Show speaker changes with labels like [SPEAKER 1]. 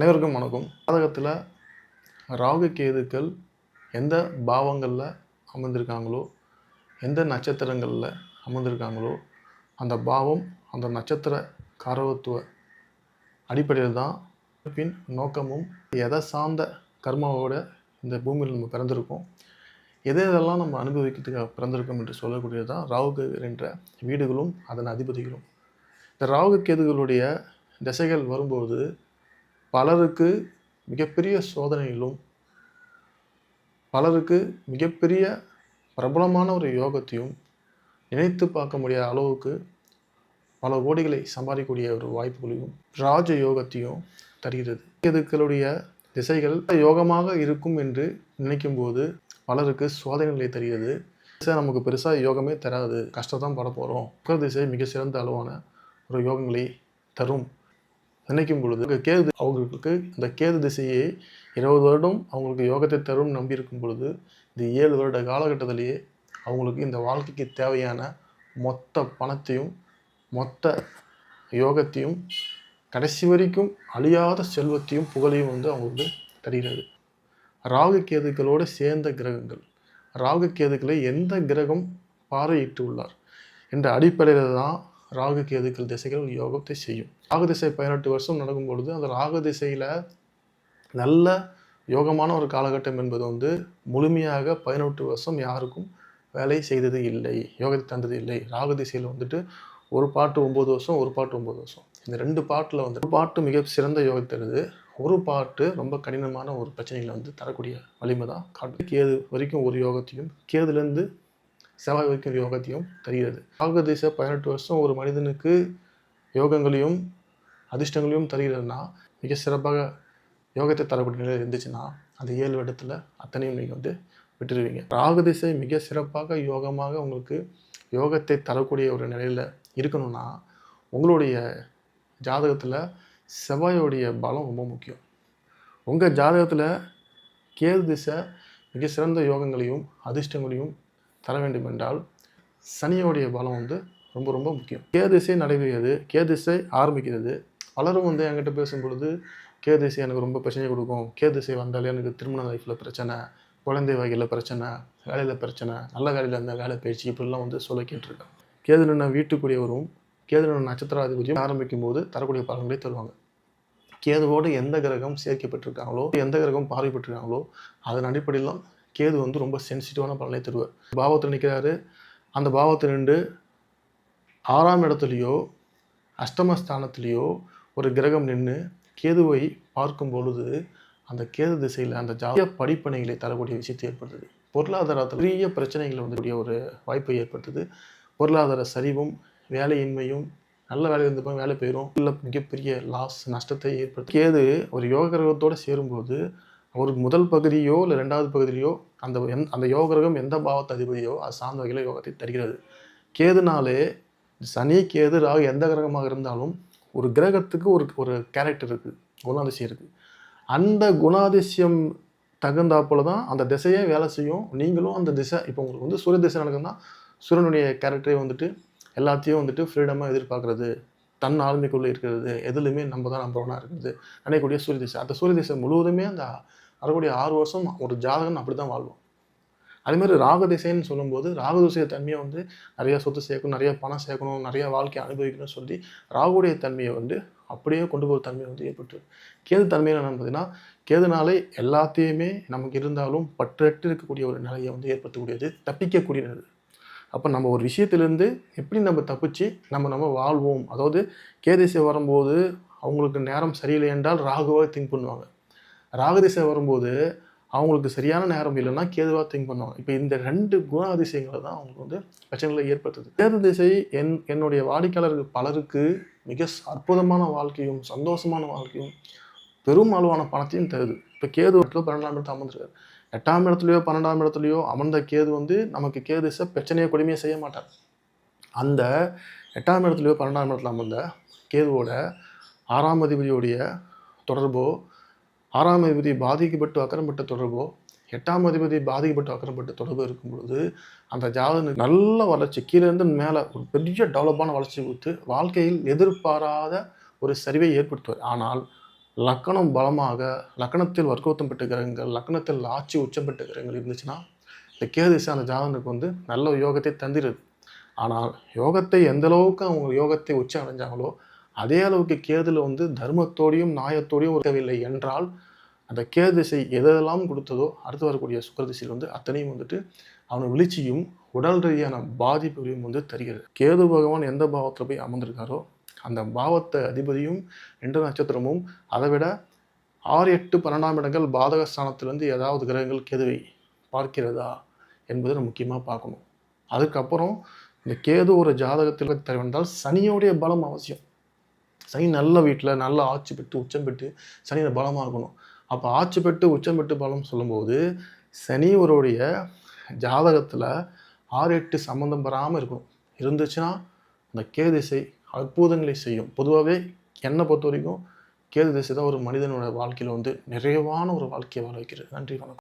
[SPEAKER 1] அனைவருக்கும் வணக்கம். ஜாதகத்தில் ராகு கேதுக்கள் எந்த பாவங்களில் அமர்ந்திருக்காங்களோ எந்த நட்சத்திரங்களில் அமர்ந்திருக்காங்களோ அந்த பாவம் அந்த நட்சத்திர காரவத்துவ அடிப்படையில் தான் பின் நோக்கமும் எதை சார்ந்த கர்மாவோட இந்த பூமியில் நம்ம பிறந்திருக்கோம் எதை எதெல்லாம் நம்ம அனுபவிக்கிறதுக்காக பிறந்திருக்கோம் என்று சொல்லக்கூடியது தான் ராகு என்ற வீடுகளும் அதன் அதிபதிகளும். இந்த ராகு கேதுகளுடைய திசைகள் வரும்போது பலருக்கு மிகப்பெரிய சோதனையிலும் பலருக்கு மிகப்பெரிய பிரபலமான ஒரு யோகத்தையும் நினைத்து பார்க்க முடியாத அளவுக்கு பல கோடிகளை சம்பாதிக்கக்கூடிய ஒரு வாய்ப்புகளையும் ராஜ யோகத்தையும் தருகிறது. இதுக்களுடைய திசைகள் யோகமாக இருக்கும் என்று நினைக்கும் போது பலருக்கு சோதனைகளை தருகிறது. திசை நமக்கு பெருசாக யோகமே தராது. கஷ்டத்தான் பட போகிறோம் உக்கர திசை மிக சிறந்த அளவான ஒரு யோகங்களை தரும். நினைக்கும் பொழுது கேது அவங்களுக்கு இந்த கேது திசையை இருபது வருடம் அவங்களுக்கு யோகத்தை தரும் நம்பி இருக்கும் பொழுது இந்த ஏழு வருட காலகட்டத்திலேயே அவங்களுக்கு இந்த வாழ்க்கைக்கு தேவையான மொத்த பணத்தையும் மொத்த யோகத்தையும் கடைசி வரைக்கும் அழியாத செல்வத்தையும் புகழையும் வந்து அவங்களுக்கு தருகிறது. ராகு கேதுக்களோடு சேர்ந்த கிரகங்கள். ராகு கேதுக்களை எந்த கிரகம் பார்வையிட்டு உள்ளார்? என்ற அடிப்படையில் தான் ராகு கேதுக்கள் திசைகள் யோகத்தை செய்யும். ராகுதிசை பதினெட்டு வருஷம் நடக்கும் பொழுது அந்த ராகு திசையில் நல்ல யோகமான ஒரு காலகட்டம் என்பது வந்து முழுமையாக பதினெட்டு வருஷம் யாருக்கும் வேலை செய்தது இல்லை யோகத்தை தந்தது இல்லை. ராகு திசையில் வந்துட்டு ஒரு பாட்டு ஒம்பது வருஷம் ஒரு பாட்டு ஒம்பது வருஷம். இந்த ரெண்டு பாட்டில் வந்து ஒரு பாட்டு மிக சிறந்த யோகத்தை தருது ஒரு பாட்டு ரொம்ப கடினமான ஒரு பிரச்சனைகளை வந்து தரக்கூடிய வலிமை தான் காட்டு. கேது வரைக்கும் ஒரு யோகத்தையும் கேதுலேருந்து செவ்வாய் வரைக்கும் யோகத்தையும் தருகிறது. ராகு திசை பதினெட்டு வருஷம் ஒரு மனிதனுக்கு யோகங்களையும் அதிர்ஷ்டங்களையும் தருகிறதுனா மிக சிறப்பாக யோகத்தை தரக்கூடிய நிலையில் இருந்துச்சுன்னா அந்த ஏழு இடத்துல அத்தனையும் நீங்கள் வந்து விட்டுருவீங்க. ராகு திசை மிக சிறப்பாக யோகமாக உங்களுக்கு யோகத்தை தரக்கூடிய ஒரு நிலையில் இருக்கணும்னா உங்களுடைய ஜாதகத்தில் செவ்வாயோடைய பலம் ரொம்ப முக்கியம். உங்கள் ஜாதகத்தில் கேது திசை மிக சிறந்த யோகங்களையும் அதிர்ஷ்டங்களையும் தர வேண்டும் என்றால் சனியோடைய பலம் வந்து ரொம்ப ரொம்ப முக்கியம். கேதிசை நடைபெறுகிறது. கேதிசை ஆரம்பிக்கிறது. பலரும் வந்து என்கிட்ட பேசும் பொழுது கேதிசை எனக்கு ரொம்ப பிரச்சனை கொடுக்கும். கேதிசை வந்தாலே எனக்கு திருமண லைஃப்பில் பிரச்சனை குழந்தை வகையில் பிரச்சனை வேலையில் பிரச்சனை நல்ல வேலையில் இருந்தால் வேலை பயிற்சி இப்படிலாம் வந்து சொல்ல கேட்டிருக்கேன் கேதுன வீட்டுக்குரியவரும் கேதுன நட்சத்திராதிபதியும் ஆரம்பிக்கும் போது தரக்கூடிய பலன்களை தருவாங்க. கேதுவோடு எந்த கிரகம் சேர்க்கப்பட்டிருக்காங்களோ எந்த கிரகம் பார்வைப்பட்டிருக்காங்களோ அதன் அடிப்படையில் தான் கேது வந்து ரொம்ப சென்சிட்டிவான பலனை தருவார். பாவத்தில் நிற்கிறாரு அந்த பாவத்தில் நின்று ஆறாம் இடத்துலையோ அஷ்டமஸ்தானத்திலேயோ ஒரு கிரகம் நின்று கேதுவை பார்க்கும் பொழுது அந்த கேது திசையில் அந்த ஜாதிய படிப்பனைகளை தரக்கூடிய விஷயத்தை ஏற்படுத்துது. பொருளாதாரத்தில் பெரிய பிரச்சனைகளை வந்து ஒரு வாய்ப்பை ஏற்படுத்துது. பொருளாதார சரிவும் வேலையின்மையும் நல்ல வேலை இருந்தப்போ வேலை போயிடும் இல்லை மிகப்பெரிய லாஸ் நஷ்டத்தை ஏற்படுத்தும். கேது ஒரு யோக கிரகத்தோடு சேரும்போது ஒரு முதல் பகுதியோ இல்லை ரெண்டாவது பகுதியிலையோ அந்த எந் அந்த யோக கிரகம் எந்த பாவத்தை அதிபதியோ அது சார்ந்த வகையில் யோகத்தை தருகிறது. கேதுனாலே சனி கேது ராகு எந்த கிரகமாக இருந்தாலும் ஒரு கிரகத்துக்கு ஒரு ஒரு கேரக்டர் இருக்குது குணாதிசயம் இருக்குது அந்த குணாதிசயம் தகுந்தாப்புல தான் அந்த திசையே வேலை செய்யும். நீங்களும் அந்த திசை இப்போ உங்களுக்கு வந்து சூரிய திசை நடக்குதுன்னா சூரியனுடைய கேரக்டரே வந்துட்டு எல்லாத்தையும் வந்துட்டு ஃப்ரீடமாக எதிர்பார்க்குறது தன் ஆளுமைக்குள்ளே இருக்கிறது எதுலையுமே நம்ம தான் நம்பரோனாக ஒன்னாக இருக்குது நினைக்கக்கூடிய சூரிய திசை. அந்த சூரிய திசை முழுவதுமே அந்த வரக்கூடிய ஆறு வருஷம் ஒரு ஜாதகம் அப்படி தான் வாழ்வோம் அதேமாதிரி ராக திசைன்னு சொல்லும்போது ராகதிசைய தன்மையை வந்து நிறைய சொத்து சேர்க்கணும் நிறைய பணம் சேர்க்கணும் நிறைய வாழ்க்கையை அனுபவிக்கணும்னு சொல்லி ராகுடைய தன்மையை வந்து அப்படியே கொண்டு போகிற தன்மையை வந்து ஏற்பட்டு கேது தன்மையில் என்னன்னு பார்த்தீங்கன்னா கேதுனாலே எல்லாத்தையுமே நமக்கு இருந்தாலும் பற்றட்டு இருக்கக்கூடிய ஒரு நிலையை வந்து ஏற்படுத்தக்கூடியது தப்பிக்கக்கூடியது அப்போ நம்ம ஒரு விஷயத்திலேருந்து எப்படி நம்ம தப்பிச்சு நம்ம நம்ம வாழ்வோம்? அதாவது கேதிசை வரும்போது அவங்களுக்கு நேரம் சரியில்லை என்றால் ராகுவாக திங்க் பண்ணுவாங்க. ராகதிசை வரும்போது அவங்களுக்கு சரியான நேரம் இல்லைன்னா கேதுவாக திங்க் பண்ணுவாங்க. இப்போ இந்த ரெண்டு குணாதிசயங்களை தான் அவங்களுக்கு வந்து பிரச்சனைகளை ஏற்படுத்துது. கேது திசை என் என்னுடைய வாடிக்கையாளர்கள் பலருக்கு மிக அற்புதமான வாழ்க்கையும் சந்தோஷமான வாழ்க்கையும் பெரும் அளவான பணத்தையும் தருது. இப்போ கேது இடத்துல பன்னெண்டாம் இடத்துல அமர்ந்திருக்காரு. எட்டாம் இடத்துலையோ பன்னெண்டாம் இடத்துலையோ அமர்ந்த கேது வந்து நமக்கு கேது திசை பிரச்சனையை கொடுமையை செய்ய மாட்டார். அந்த எட்டாம் இடத்துலையோ பன்னெண்டாம் இடத்துல அமர்ந்த கேதுவோட ஆறாம் அதிபதியோடைய தொடர்போ ஆறாம் அதிபதி பாதிக்கப்பட்டு அக்கரம்பட்ட தொடர்போ எட்டாம் அதிபதி பாதிக்கப்பட்டு அக்கரம்பட்ட தொடர்பு இருக்கும் பொழுது அந்த ஜாதகனுக்கு நல்ல வளர்ச்சி கீழேருந்து மேலே ஒரு பெரிய டெவலப்பான வளர்ச்சி கொடுத்து வாழ்க்கையில் எதிர்பாராத ஒரு சரிவை ஏற்படுத்துவார். ஆனால் லக்கணம் பலமாக லக்கணத்தில் வர்க்கோத்தம் பெற்ற கிரகங்கள் லக்கணத்தில் ஆட்சி உச்சம் பெற்ற கிரகங்கள் இருந்துச்சுன்னா இந்த கேதிசை அந்த ஜாதகனுக்கு வந்து நல்ல யோகத்தை தந்திருது. ஆனால் யோகத்தை எந்த அளவுக்கு அவங்க யோகத்தை உச்சம் அடைஞ்சாங்களோ அதே அளவுக்கு கேதுல வந்து தர்மத்தோடையும் நியாயத்தோடையும் இருக்கவில்லை என்றால் அந்த கேது திசை எதெல்லாம் கொடுத்ததோ அடுத்து வரக்கூடிய சுக்கர திசையில் வந்து அத்தனையும் வந்துட்டு அவனை விழிச்சியும் உடல் ரீதியான பாதிப்புகளையும் வந்து தருகிறது. கேது பகவான் எந்த பாவத்தில் போய் அமர்ந்திருக்காரோ அந்த பாவத்தை அதிபதியும் ரெண்டு நட்சத்திரமும் அதை விட ஆறு எட்டு பன்னெண்டாம் இடங்கள் பாதக ஸ்தானத்திலிருந்து ஏதாவது கிரகங்கள் கேதுவை பார்க்கிறதா என்பதை நம்ம முக்கியமாக பார்க்கணும். அதுக்கப்புறம் இந்த கேது ஒரு ஜாதகத்தில் தருவென்றால் சனியோடைய பலம் அவசியம். சனி நல்ல வீட்டில் நல்லா ஆட்சி பெற்று உச்சம் பெற்று சனியில் பலமாக இருக்கணும். அப்போ ஆட்சி பெற்று உச்சம் பெற்று பலம் சொல்லும்போது சனிவருடைய ஜாதகத்தில் ஆறு எட்டு சம்மந்தம் பெறாமல் இருக்கணும். இருந்துச்சுன்னா அந்த கேது திசை அற்புதங்களை செய்யும். பொதுவாகவே என்னை பொறுத்த வரைக்கும் கேது திசை தான் ஒரு மனிதனோட வாழ்க்கையில் வந்து நிறைவான ஒரு வாழ்க்கையை வாழ வைக்கிறது. நன்றி வணக்கம்.